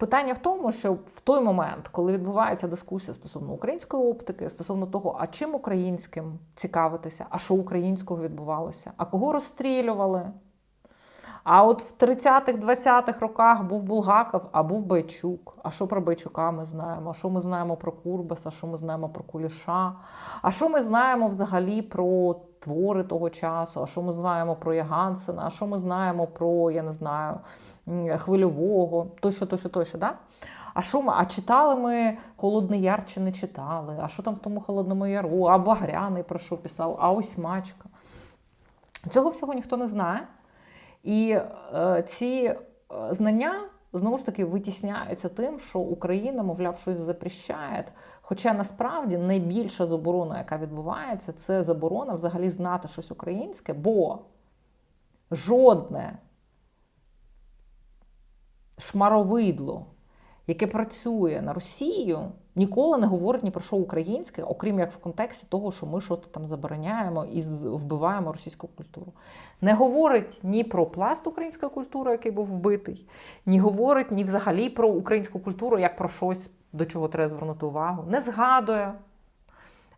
Питання в тому, що в той момент, коли відбувається дискусія стосовно української оптики, стосовно того, а чим українським цікавитися, а що українського відбувалося, а кого розстрілювали. А от в 30-х, 20-х роках був Булгаков, а був Байчук. А що про Байчука ми знаємо? А що ми знаємо про Курбаса, а що ми знаємо про Куліша? А що ми знаємо взагалі про твори того часу? А що ми знаємо про Ягансена? А що ми знаємо про, я не знаю, хвильового, тощо, тощо, тощо, да? А що ми? А читали ми Холодний Яр чи не читали? А що там в тому Холодному Яру? А Багряний про що писав? А ось Мачка. Цього всього ніхто не знає. І е, ці е, знання знову ж таки витісняються тим, що Україна, мовляв, щось запрещає. Хоча насправді найбільша заборона, яка відбувається, це заборона взагалі знати щось українське, бо жодне шмаровидло, яке працює на Росію, ніколи не говорить ні про що українське, окрім як в контексті того, що ми щось там забороняємо і вбиваємо російську культуру. Не говорить ні про пласт української культури, який був вбитий, ні говорить ні взагалі про українську культуру як про щось, до чого треба звернути увагу. Не згадує,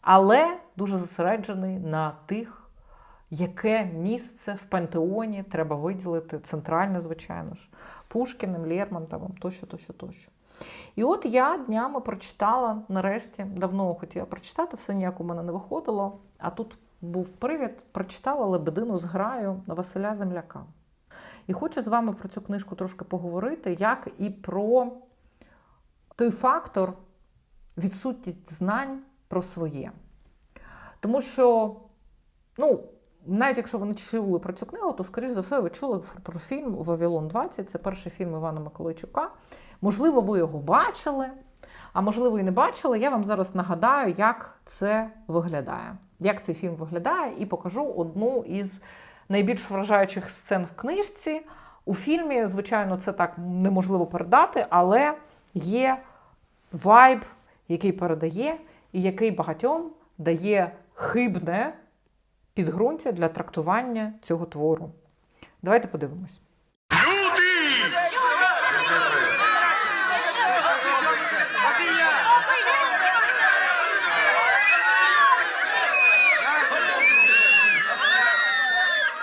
але дуже зосереджений на тих, яке місце в пантеоні треба виділити центральне, звичайно ж, Пушкіним, Лермонтовим, тощо, тощо, тощо. І от я днями прочитала, нарешті, давно хотіла прочитати, все ніяк у мене не виходило. А тут був привід, прочитала Лебедину з граю на Василя Земляка. І хочу з вами про цю книжку трошки поговорити, як і про той фактор, відсутність знань про своє. Тому що, ну, навіть якщо ви не чули про цю книгу, то, скоріш за все, ви чули про фільм Вавилон 20. Це перший фільм Івана Миколайчука. Можливо, ви його бачили, а можливо, і не бачили. Я вам зараз нагадаю, як це виглядає. Як цей фільм виглядає, і покажу одну із найбільш вражаючих сцен в книжці. У фільмі, звичайно, це так неможливо передати, але є вайб, який передає, і який багатьом дає хибне підґрунтя для трактування цього твору. Давайте подивимось. Люди!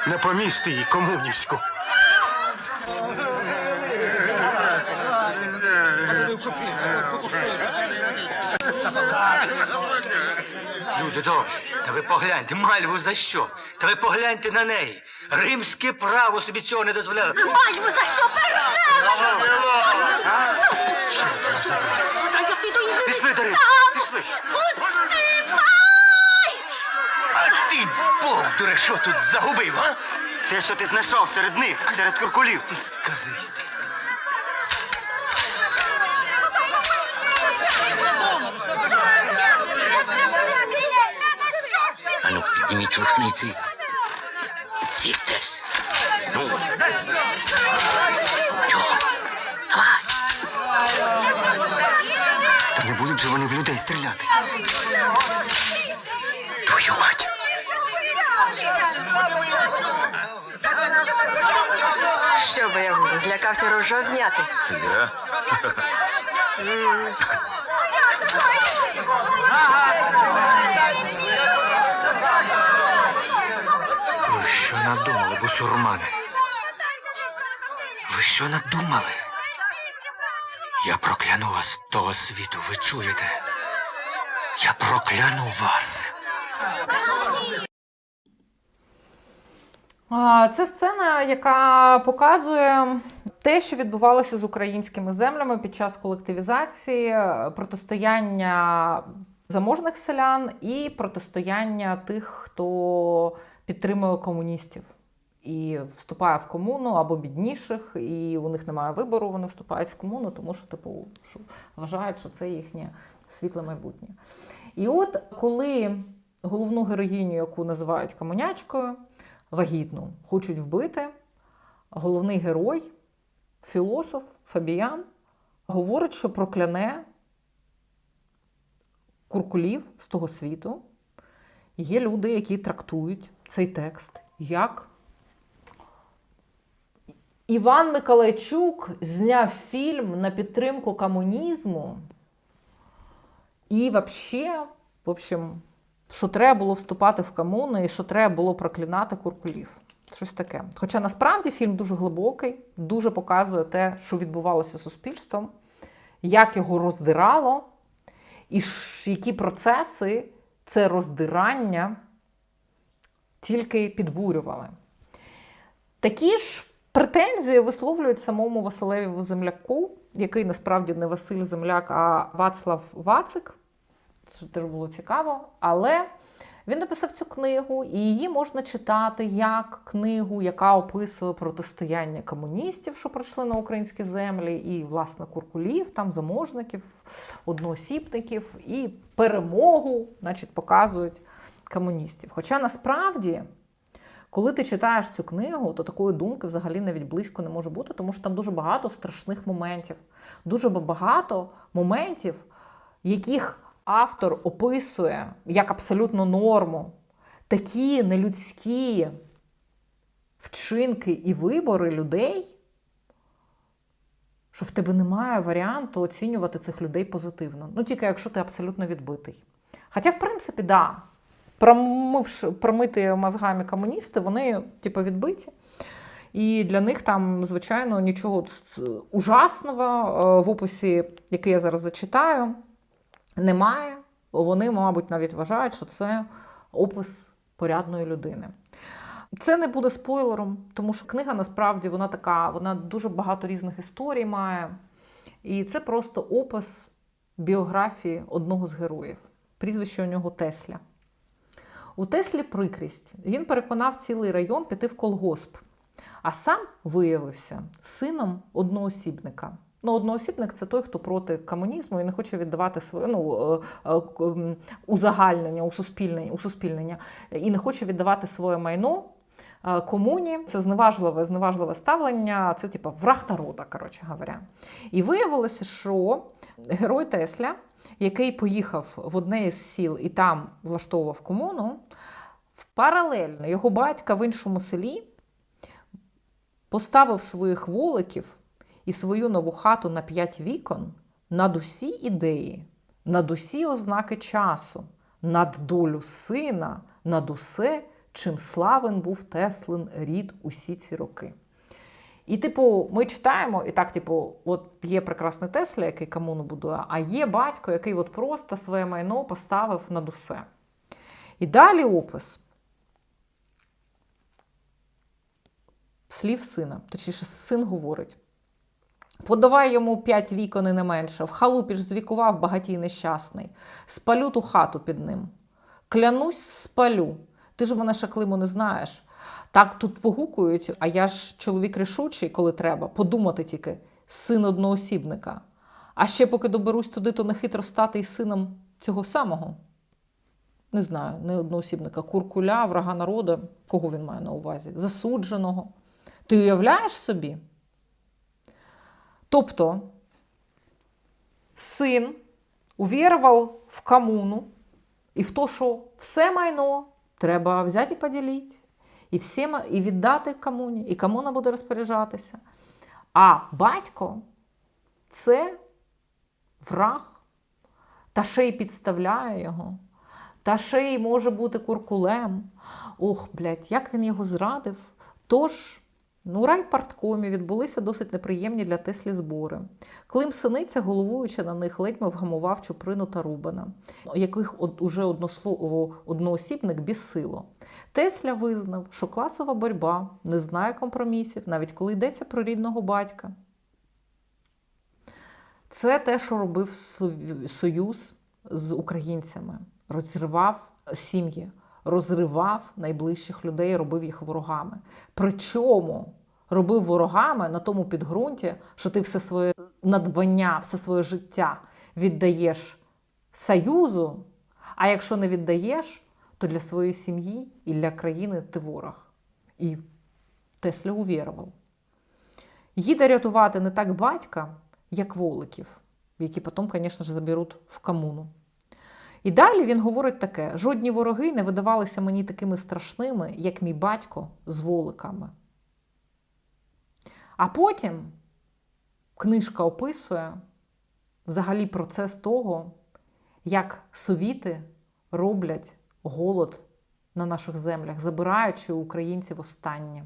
Не помісти її комунівську. Люди добрі, та ви погляньте, мальву за що? Та ви погляньте на неї. Римське право собі цього не дозволяє. Мальву за що? Та я піду і Пішли, Дарина, пішли. А ти, бовдуре, що тут загубив, а? Те, що ти знайшов серед них, серед куркулів. Ти сказисти. Ану, підніміть рушниці. Ціртесь. Ну. Чого? Давай. Та не будуть же вони в людей стріляти. Твою мать. Що боягуза, злякався рожо зняти? Я? Ви що надумали, бусурмани? Ви що надумали? Я прокляну вас того світу, ви чуєте? Я прокляну вас. Це сцена, яка показує те, що відбувалося з українськими землями під час колективізації, протистояння заможних селян і протистояння тих, хто підтримує комуністів і вступає в комуну або бідніших, і у них немає вибору, вони вступають в комуну, тому що типу що вважають, що це їхнє світле майбутнє. І от коли головну героїню, яку називають комунячкою, вагітну хочуть вбити, головний герой, філософ Фабіян, говорить, що прокляне куркулів з того світу. Є люди, які трактують цей текст як Іван Миколайчук зняв фільм на підтримку комунізму. І взагалі, в общем, що треба було вступати в комуни і що треба було проклинати куркулів. Щось таке. Хоча насправді фільм дуже глибокий, дуже показує те, що відбувалося з суспільством, як його роздирало, і які процеси це роздирання тільки підбурювали. Такі ж претензії висловлюють самому Василеві Земляку, який насправді не Василь Земляк, а Вацлав Вацик. Це теж було цікаво. Але він написав цю книгу, і її можна читати як книгу, яка описує протистояння комуністів, що прийшли на українські землі, і, власне, куркулів, там заможників, одноосібників, і перемогу, значить, показують комуністів. Хоча насправді. Коли ти читаєш цю книгу, то такої думки взагалі навіть близько не може бути, тому що там дуже багато страшних моментів, дуже багато моментів, яких автор описує як абсолютну норму, такі нелюдські вчинки і вибори людей, що в тебе немає варіанту оцінювати цих людей позитивно. Ну тільки якщо ти абсолютно відбитий. Хоча, в принципі, да, промивши, промити мозгами комуністи, вони типу, відбиті. І для них там, звичайно, нічого ужасного е, в описі, який я зараз зачитаю, немає. Вони, мабуть, навіть вважають, що це опис порядної людини. Це не буде спойлером, тому що книга насправді вона така, вона дуже багато різних історій має. І це просто опис біографії одного з героїв. Прізвище у нього Тесля. У Теслі прикрість. Він переконав цілий район піти в колгосп, а сам виявився сином одноосібника. Ну, одноосібник це той, хто проти комунізму і не хоче віддавати своє ну, е, е, узагальнення, усуспільнення, усуспільнення, і не хоче віддавати своє майно комуні. Це зневажливе, зневажливе ставлення, це типу враг народа, коротше говоря. І виявилося, що герой Тесля, який поїхав в одне із сіл і там влаштовував комуну, паралельно його батька в іншому селі поставив своїх воликів і свою нову хату на п'ять вікон над усі ідеї, над усі ознаки часу, над долю сина, над усе, чим славен був Теслин рід усі ці роки. І, типу, ми читаємо, і так, типу, от є прекрасний Тесля, який комуну будує, а є батько, який от просто своє майно поставив над усе. І далі опис слів сина, точніше, син говорить. Подавай йому п'ять вікон і не менше, в халупі ж звікував багатій нещасний, спалю ту хату під ним. Клянусь, спалю. Ти ж мене шаклиму не знаєш. Так тут погукують, а я ж чоловік рішучий, коли треба, подумати тільки, син одноосібника. А ще поки доберусь туди, то нехитро стати і сином цього самого. Не знаю, не одноосібника, куркуля, врага народу, кого він має на увазі? Засудженого. Ти уявляєш собі? Тобто син увірував в комуну і в те, що все майно треба взяти і поділити, і, всім, і віддати комуні, і комуна буде розпоряджатися. А батько це враг, та ще й підставляє його, та ще й може бути куркулем. Ох, блядь, як він його зрадив. Тож Ну, райпарткомі відбулися досить неприємні для Теслі збори. Клим Синиця, головуючи на них, ледь вгамував Чуприну та Рубана, яких уже однослово одноосібник бісило. Тесля визнав, що класова боротьба не знає компромісів, навіть коли йдеться про рідного батька. Це те, що робив Союз з українцями, розривав сім'ї, розривав найближчих людей, робив їх ворогами. Причому робив ворогами на тому підґрунті, що ти все своє надбання, все своє життя віддаєш Союзу, а якщо не віддаєш, то для своєї сім'ї і для країни ти ворог. І Тесля увірував. Їде рятувати не так батька, як воликів, які потім, звісно ж, заберуть в комуну. І далі він говорить таке: жодні вороги не видавалися мені такими страшними, як мій батько з воликами. А потім книжка описує взагалі процес того, як совіти роблять голод на наших землях, забираючи у українців останнє.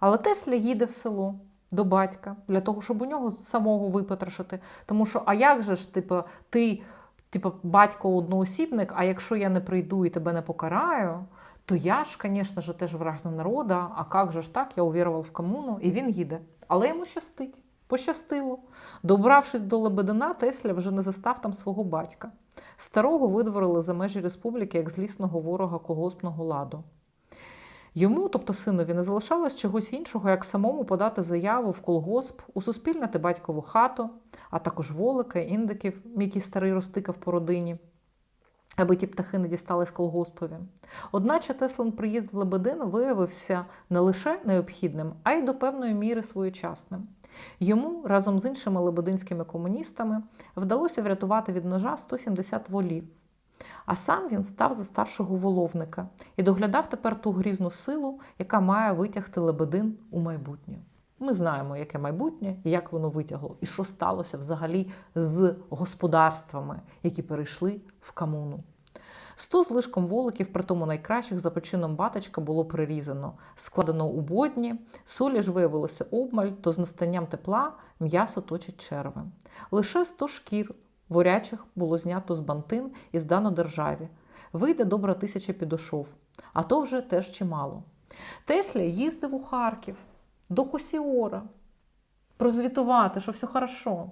Але Тесля їде в село до батька для того, щоб у нього самого випотрошити. Тому що, а як же ж, типу, ти, типу, батько одноосібник, а якщо я не прийду і тебе не покараю, то я ж, звісно ж, теж враг народа, а як же ж так, я увірував в комуну, і він їде. Але йому щастить. Пощастило. Добравшись до Лебедина, Тесля вже не застав там свого батька. Старого видворили за межі республіки як злісного ворога колгоспного ладу. Йому, тобто синові, не залишалось чогось іншого, як самому подати заяву в колгосп, усуспільнити батькову хату, а також волика, індиків, які старий розтикав по родині, аби ті птахи не дістались колгоспові. Одначе Теслин приїзд в Лебедин виявився не лише необхідним, а й до певної міри своєчасним. Йому разом з іншими лебединськими комуністами вдалося врятувати від ножа 170 волів. А сам він став за старшого воловника і доглядав тепер ту грізну силу, яка має витягти Лебедин у майбутнє. Ми знаємо, яке майбутнє як воно витягло, і що сталося взагалі з господарствами, які перейшли в комуну. Сто з лишком волоків, при тому найкращих, за почином батечка було прирізано, складено у бодні, солі ж виявилося обмаль, то з настанням тепла м'ясо точить черви. Лише сто шкір ворячих було знято з бантин і здано державі. Вийде добра тисяча підошов, а то вже теж чимало. Тесля їздив у Харків до Косіора прозвітувати, що все хорошо.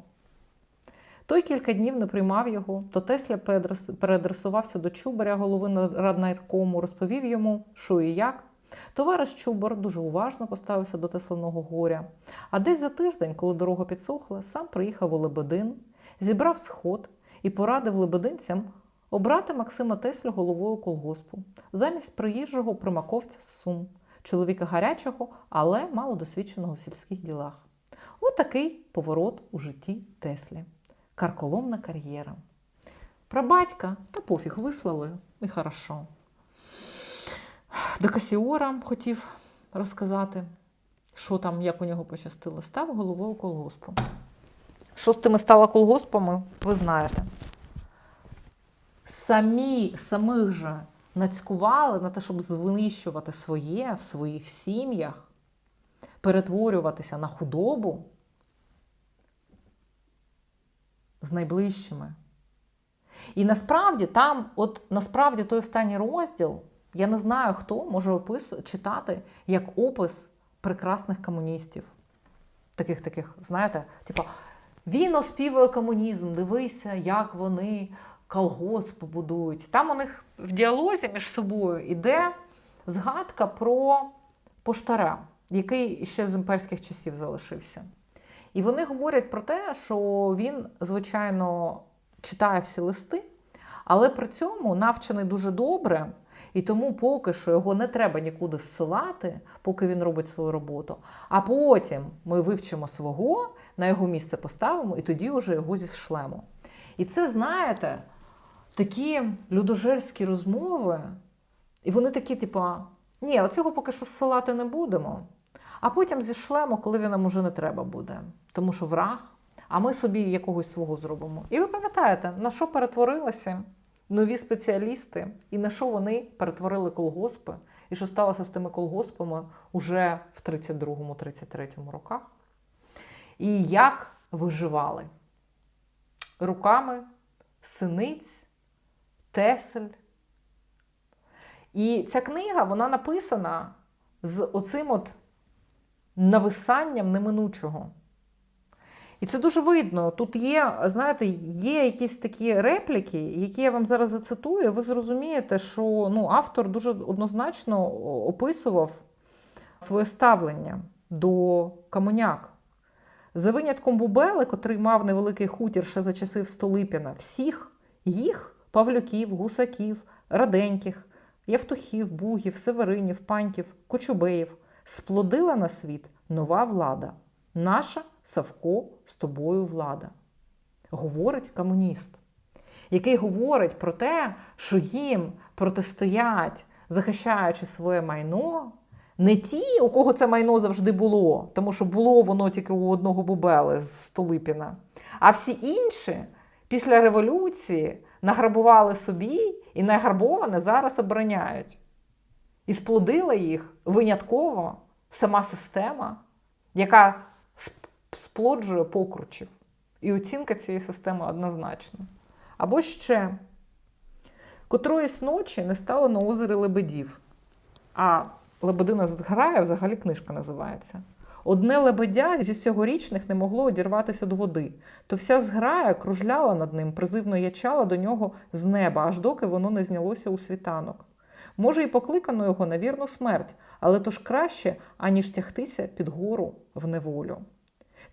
Той кілька днів не приймав його, то Тесля переадрес- переадресувався до Чубаря, голови раднайкому, розповів йому, що і як. Товариш Чубар дуже уважно поставився до Тесленого горя. А десь за тиждень, коли дорога підсохла, сам приїхав у Лебедин, зібрав сход і порадив лебединцям обрати Максима Теслю головою колгоспу замість приїжджого примаковця з Сум, чоловіка гарячого, але малодосвідченого в сільських ділах. От такий поворот у житті Теслі. Карколомна кар'єра. Про батька та пофіг вислали, і хорошо. До Касіора хотів розказати, що там, як у нього пощастило. Став головою колгоспу. Що з тими стало колгоспами, ви знаєте. Самі, самих же нацькували на те, щоб знищувати своє в своїх сім'ях, перетворюватися на худобу з найближчими. І насправді там, от насправді той останній розділ, я не знаю, хто може опис, читати як опис прекрасних комуністів. Таких, таких, знаєте, типу, він оспівує комунізм, дивися, як вони колгосп будують. Там у них в діалозі між собою іде згадка про поштара, який ще з імперських часів залишився. І вони говорять про те, що він, звичайно, читає всі листи, але при цьому навчений дуже добре, і тому поки що його не треба нікуди зсилати, поки він робить свою роботу. А потім ми вивчимо свого, на його місце поставимо, і тоді вже його зішлемо. І це, знаєте, такі людожерські розмови, і вони такі, типу, ні, оцього поки що зсилати не будемо. А потім зішлемо, коли він нам уже не треба буде. Тому що враг, а ми собі якогось свого зробимо. І ви пам'ятаєте, на що перетворилися нові спеціалісти, і на що вони перетворили колгоспи, і що сталося з тими колгоспами уже в 32-33 роках. І як виживали руками синиць, тесель. І ця книга вона написана з оцим от нависанням неминучого. І це дуже видно. Тут є, знаєте, є якісь такі репліки, які я вам зараз зацитую, ви зрозумієте, що ну, автор дуже однозначно описував своє ставлення до комуняк. За винятком Бубели, котрий мав невеликий хутір ще за часів Столипіна, всіх їх павлюків, гусаків, раденьких, Явтухів, Бугів, Северинів, Паньків, Кочубеїв сплодила на світ нова влада. Наша Савко з тобою влада. Говорить комуніст, який говорить про те, що їм протистоять, захищаючи своє майно, Не ті, у кого це майно завжди було, тому що було воно тільки у одного Бубели з Столипіна. А всі інші після революції награбували собі і награбоване зараз обороняють. І сплодила їх винятково сама система, яка сплоджує покручів. І оцінка цієї системи однозначна. Або ще котроїсь ночі не стало на озері лебедів. А Лебедина зграя взагалі книжка називається. Одне лебедя зі цьогорічних не могло одірватися до води, то вся зграя кружляла над ним, призивно ячала до нього з неба, аж доки воно не знялося у світанок. Може, і покликано його на вірну смерть, але то ж краще, аніж тягтися під гору в неволю.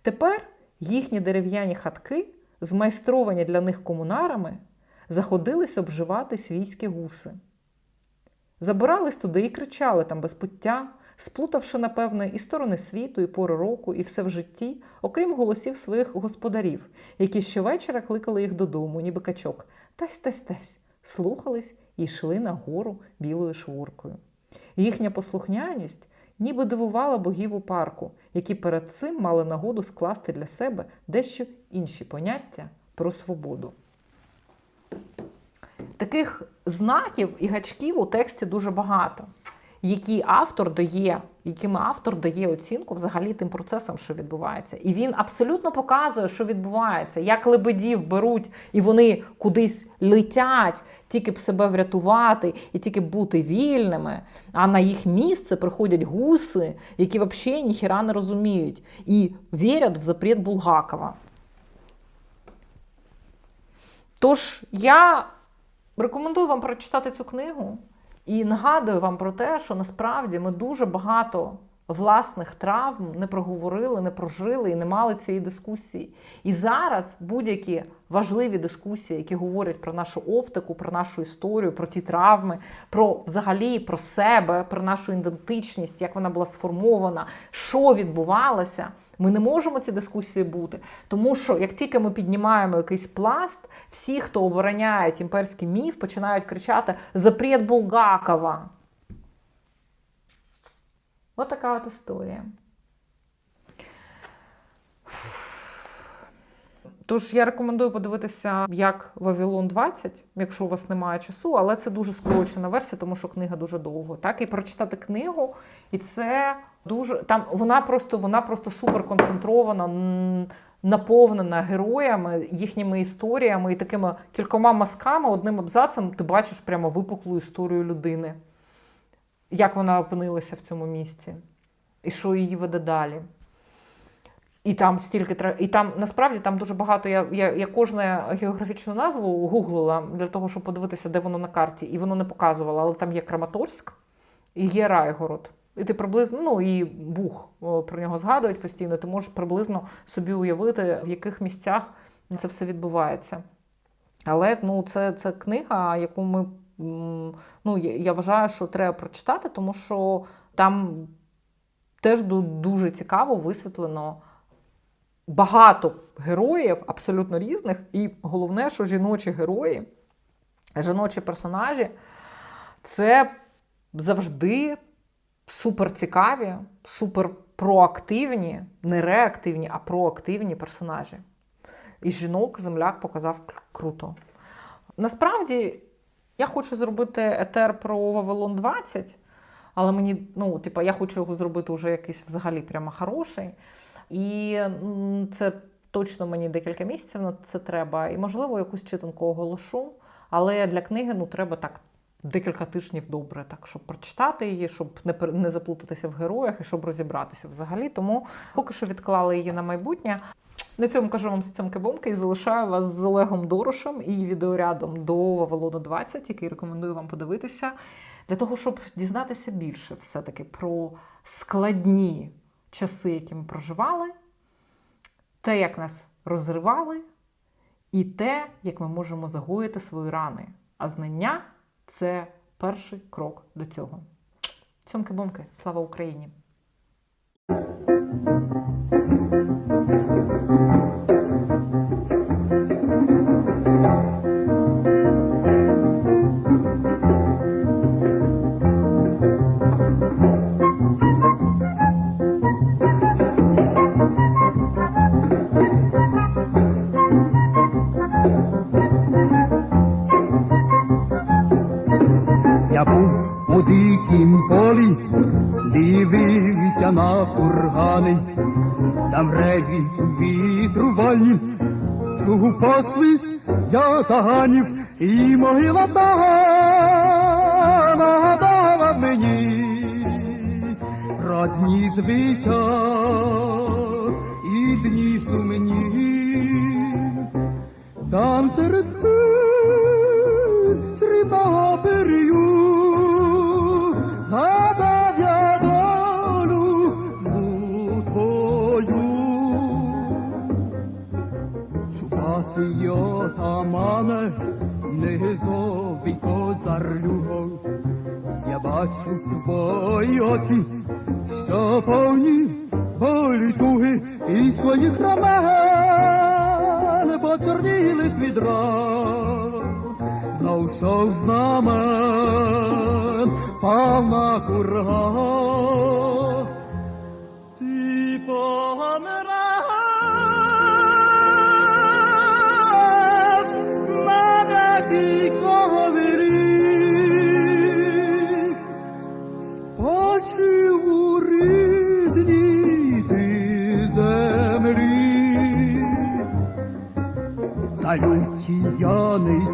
Тепер їхні дерев'яні хатки, змайстровані для них комунарами, заходились обживати свійські гуси. Забирались туди і кричали там без пуття, сплутавши, напевне, і сторони світу, і пори року, і все в житті, окрім голосів своїх господарів, які щовечора кликали їх додому, ніби качок. Тась, тась, тась, слухались і йшли на гору білою швуркою. Їхня послухняність ніби дивувала богів у парку, які перед цим мали нагоду скласти для себе дещо інші поняття про свободу. Таких знаків і гачків у тексті дуже багато, які автор дає, якими автор дає оцінку взагалі тим процесам, що відбувається. І він абсолютно показує, що відбувається, як лебедів беруть і вони кудись летять, тільки б себе врятувати і тільки б бути вільними. А на їх місце приходять гуси, які взагалі ніхіра не розуміють і вірять в запрет Булгакова. Тож я рекомендую вам прочитати цю книгу і нагадую вам про те, що насправді ми дуже багато власних травм не проговорили, не прожили і не мали цієї дискусії. І зараз будь-які важливі дискусії, які говорять про нашу оптику, про нашу історію, про ті травми, про взагалі про себе, про нашу ідентичність, як вона була сформована, що відбувалося. Ми не можемо ці дискусії бути, тому що як тільки ми піднімаємо якийсь пласт, всі, хто обороняють імперський міф, починають кричати Запрет Булгакова. Ось така от історія. Тож я рекомендую подивитися як Вавилон 20, якщо у вас немає часу, але це дуже скорочена версія, тому що книга дуже довго. Так, і прочитати книгу, і це дуже там вона просто вона просто супер концентрована, наповнена героями, їхніми історіями і такими кількома мазками, одним абзацем ти бачиш прямо випуклу історію людини, як вона опинилася в цьому місці, і що її веде далі. І там стільки і там насправді там дуже багато. Я, я, я кожну географічну назву гуглила для того, щоб подивитися, де воно на карті, і воно не показувало. Але там є Краматорськ і є Райгород. І ти приблизно, ну і Бух про нього згадують постійно. Ти можеш приблизно собі уявити, в яких місцях це все відбувається. Але ну, це, це книга, яку ми ну, я, вважаю, що треба прочитати, тому що там теж дуже цікаво висвітлено багато героїв, абсолютно різних, і головне, що жіночі герої, жіночі персонажі це завжди супер цікаві, супер проактивні, не реактивні, а проактивні персонажі. І жінок земляк показав круто. Насправді, я хочу зробити етер про Вавилон 20, але мені, ну, типа, я хочу його зробити вже якийсь взагалі прямо хороший. І це точно мені декілька місяців на це треба. І, можливо, якусь читанку оголошу. Але для книги ну, треба так декілька тижнів добре, так, щоб прочитати її, щоб не, не заплутатися в героях і щоб розібратися взагалі. Тому поки що відклала її на майбутнє. На цьому кажу вам цьомки-бомки і залишаю вас з Олегом Дорошем і відеорядом до Вавилону 20, який рекомендую вам подивитися, для того, щоб дізнатися більше все-таки про складні часи, які ми проживали, те, як нас розривали, і те, як ми можемо загоїти свої рани. А знання це перший крок до цього. Цьомки-бомки, слава Україні! Кургани, там реві вітру вальні, чув посвіст я таганів, і могила та нагадала мені про дні звиття і дні сумні. Там серед бачу твої очі, що повні болі туги, із твоїх рамен почорніли відра. Знов шов знамен,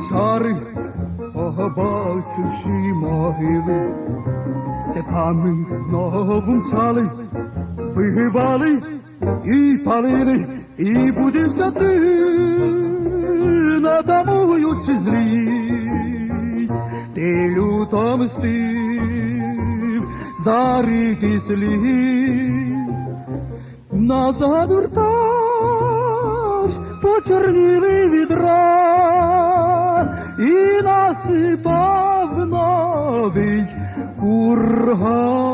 й чари, побачивши могили, степами знову мчали, вигибали і палили, і будився ти, надамуючи злість, ти люто мстив за ріки слід. Назад верташ, почорніли від ран і насипав новий курган.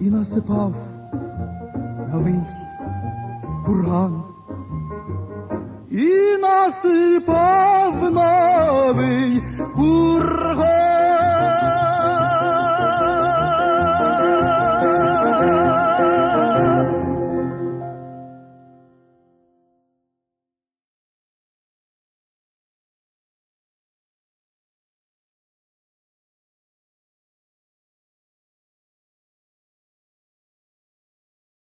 І насипав новий курган. І насипав новий курган.